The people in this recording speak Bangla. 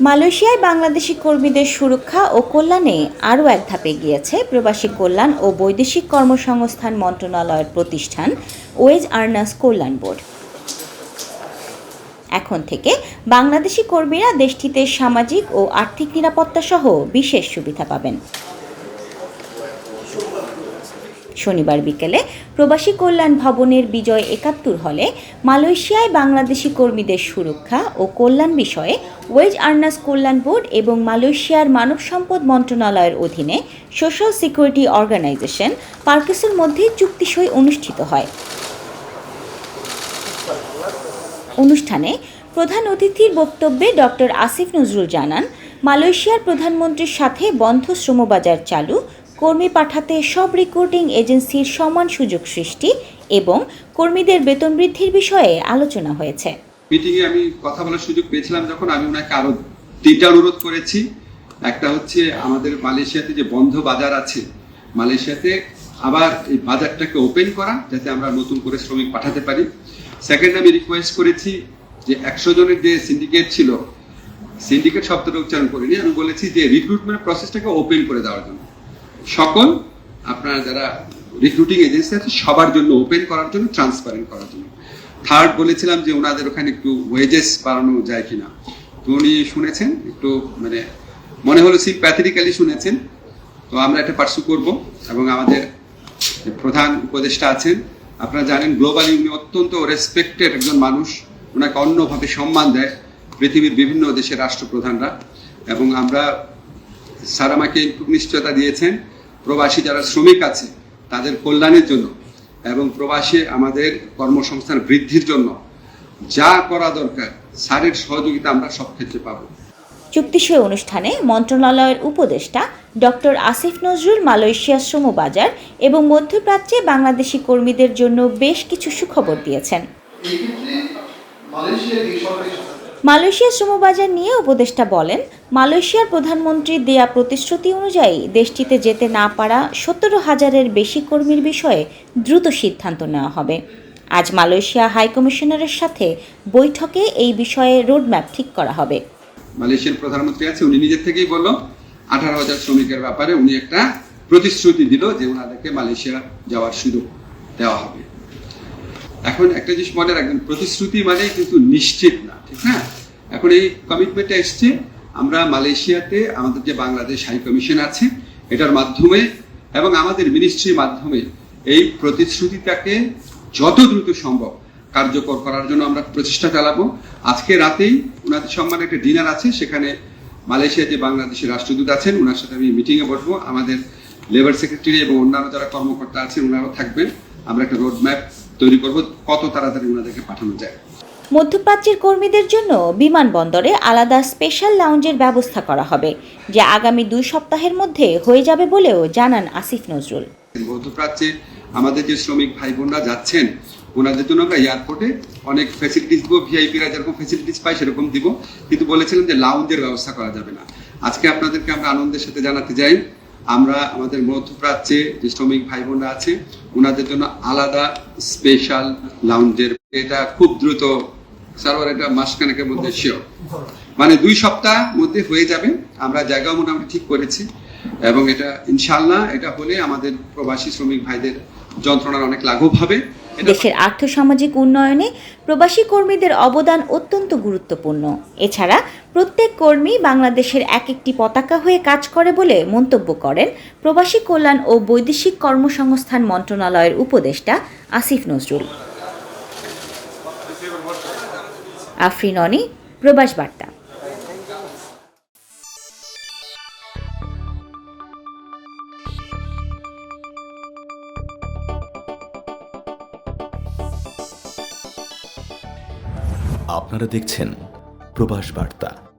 মালয়েশিয়ায় বাংলাদেশি কর্মীদের সুরক্ষা ও কল্যাণে আরও এক ধাপে গিয়েছে প্রবাসী কল্যাণ ও বৈদেশিক কর্মসংস্থান মন্ত্রণালয়ের প্রতিষ্ঠান ওয়েজ আর্নার্স কল্যাণ বোর্ড। এখন থেকে বাংলাদেশি কর্মীরা দেশটিতে সামাজিক ও আর্থিক নিরাপত্তা সহ বিশেষ সুবিধা পাবেন। শনিবার বিকেলে প্রবাসী কল্যাণ ভবনের বিজয় একাত্তর হলে মালয়েশিয়ায় বাংলাদেশি কর্মীদের সুরক্ষা ও কল্যাণ বিষয়ে ওয়েজ আর্নার্স কল্যাণ বোর্ড এবং মালয়েশিয়ার মানব সম্পদ মন্ত্রণালয়ের অধীনে সোশ্যাল সিকিউরিটি অর্গানাইজেশন পার্কেসের মধ্যে চুক্তি সই অনুষ্ঠিত হয়। অনুষ্ঠানে প্রধান অতিথির বক্তব্যে ডক্টর আসিফ নজরুল জানান, মালয়েশিয়ার প্রধানমন্ত্রীর সাথে বন্ধ শ্রমবাজার চালু কর্মী পাঠাতে সব রিক্রুটিং এজেন্সির সমান সুযোগ সৃষ্টি এবং কর্মীদের বেতন বৃদ্ধির বিষয়ে আলোচনা হয়েছে। মিটিংয়ে আমি কথা বলার সুযোগ পেয়েছিলাম যখন আমি ওনাকে আরও তিনটা অনুরোধ করেছি। একটা হচ্ছে আমাদের মালয়েশিয়াতে যে বন্ধ বাজার আছে, মালয়েশিয়াতে আবার এই বাজারটাকে ওপেন করা যাতে আমরা নতুন করে শ্রমিক পাঠাতে পারি। সেকেন্ড আমি রিকোয়েস্ট করেছি যে একশো জনের যে সিন্ডিকেট ছিল সিন্ডিকেট শব্দটা উচ্চারণ করিনি, আমি বলেছি যে রিক্রুটমেন্ট প্রসেসটাকে ওপেন করে দেওয়ার জন্য। সকল আপনারা যারা রিক্রুটিং এজেন্সি আছে, সবার জন্য ওপেন করার জন্য ট্রান্সপারেন্ট করার জন্য। থার্ড বলেছিলাম যে ওনাদের ওখানে একটু ওয়েজেস বাড়ানো যায় কিনা। তো উনি শুনেছেন, একটু মানে মনে হলো সিম্প্যাথেটিক্যালি শুনেছেন। তো আমরা এটা পার্সু করব এবং আমাদের প্রধান উপদেষ্টা আছেন, আপনারা জানেন গ্লোবালি উনি অত্যন্ত রেসপেক্টেড একজন মানুষ। ওনাকে অন্যভাবে সম্মান দেয় পৃথিবীর বিভিন্ন দেশের রাষ্ট্রপ্রধানরা। এবং আমরা একটু নিশ্চয়তা দিয়েছেন। প্রবাসী যারা শ্রমিক আছে তাদের কল্যাণের জন্য এবং প্রবাসী আমাদের কর্মসংস্থান বৃদ্ধির জন্য যা করা দরকার স্যারের সহযোগিতা আমরা সব ক্ষেত্রে পাবো। চুক্তিসই অনুষ্ঠানে মন্ত্রণালয়ের উপদেষ্টা ডক্টর আসিফ নজরুল মালয়েশিয়া শ্রম বাজার এবং মধ্যপ্রাচ্যে বাংলাদেশি কর্মীদের জন্য বেশ কিছু সুখবর দিয়েছেন। মালয়েশিয়া শ্রমবাজার নিয়ে উপদেষ্টা বলেন, মালয়েশিয়ার প্রধানমন্ত্রীর দেয়া প্রতিশ্রুতি অনুযায়ী দেশটিতে যেতে না পারা সতেরো হাজারের বেশি কর্মীর বিষয়ে দ্রুত সিদ্ধান্ত নেওয়া হবে। আজ মালয়েশিয়া হাইকমিশনারের সাথে বৈঠকে এই বিষয়ে রোডম্যাপ ঠিক করা হবে। মালয়েশিয়ার প্রধানমন্ত্রী আছে, উনি নিজের থেকেই বলল, আঠারো হাজার শ্রমিকের ব্যাপারে উনি একটা প্রতিশ্রুতি দিল যে ওনাদেরকে মালয়েশিয়া যাওয়ার সুযোগ দেওয়া হবে। এখন একটা জিনিস মনে রাখবেন, প্রতিশ্রুতি মানে কিন্তু নিশ্চিত না, ঠিক না? এই কমিটমেন্টটা এসছে। আমরা মালয়েশিয়াতে আমাদের যে বাংলাদেশ হাই কমিশন আছে, এটার মাধ্যমে এবং আমাদের মিনিস্ট্রির মাধ্যমে এই প্রতিশ্রুতিটাকে যত দ্রুত সম্ভব কার্যকর করার জন্য আমরা প্রচেষ্টা চালাবো। আজকে রাতেই ওনাদের সম্মানে একটা ডিনার আছে, সেখানে মালয়েশিয়া যে বাংলাদেশের রাষ্ট্রদূত আছেন ওনার সাথে আমি মিটিংয়ে বসবো। আমাদের লেবার সেক্রেটারি এবং অন্যান্য যারা কর্মকর্তা আছেন ওনারাও থাকবেন। আমরা একটা রোড ম্যাপ তৈরি করব, কত তাড়াতাড়ি ওনাদেরকে পাঠানো যায়। মধ্যপ্রাচ্যের কর্মীদের জন্য বিমানবন্দরে আলাদা স্পেশাল লাউঞ্জের ব্যবস্থা করা হবে, যা আগামী দুই সপ্তাহের মধ্যে হয়ে যাবে বলেও জানান আসিফ নজরুল। মধ্যপ্রাচ্যে আমাদের যে শ্রমিক ভাই বোনরা যাচ্ছেন, ওনাদের জন্য আমরা এয়ারপোর্টে অনেক ফ্যাসিলিটিস দিব, ভিআইপিরা যেরকম ফ্যাসিলিটিস পাই সেরকম দিব। কিন্তু বলেছিলেন যে লাউঞ্জের ব্যবস্থা করা যাবে না। আজকে আপনাদেরকে আমরা আনন্দের সাথে জানাতে যাই, আমরা আমাদের মধ্যপ্রাচ্যে যে শ্রমিক ভাই বোনরা আছে, ওনাদের জন্য আলাদা স্পেশাল লাউঞ্জের এটা খুব দ্রুত সার্ভার এটা মাসখানেকের মধ্যে শিওর মানে দুই সপ্তাহ মধ্যে হয়ে যাবে, আমরা জায়গাও মোটামুটি ঠিক করেছি। এবং এটা ইনশাল্লাহ এটা হলে আমাদের প্রবাসী শ্রমিক ভাইদের যন্ত্রণার অনেক লাঘব হবে। দেশের আর্থসামাজিক উন্নয়নে প্রবাসী কর্মীদের অবদান অত্যন্ত গুরুত্বপূর্ণ। এছাড়া প্রত্যেক কর্মী বাংলাদেশের এক একটি পতাকা হয়ে কাজ করে বলে মন্তব্য করেন প্রবাসী কল্যাণ ও বৈদেশিক কর্মসংস্থান মন্ত্রণালয়ের উপদেষ্টা আসিফ নজরুল। আফরিন অনি প্রবাস বার্তা। আপনারা দেখছেন প্রবাস বার্তা।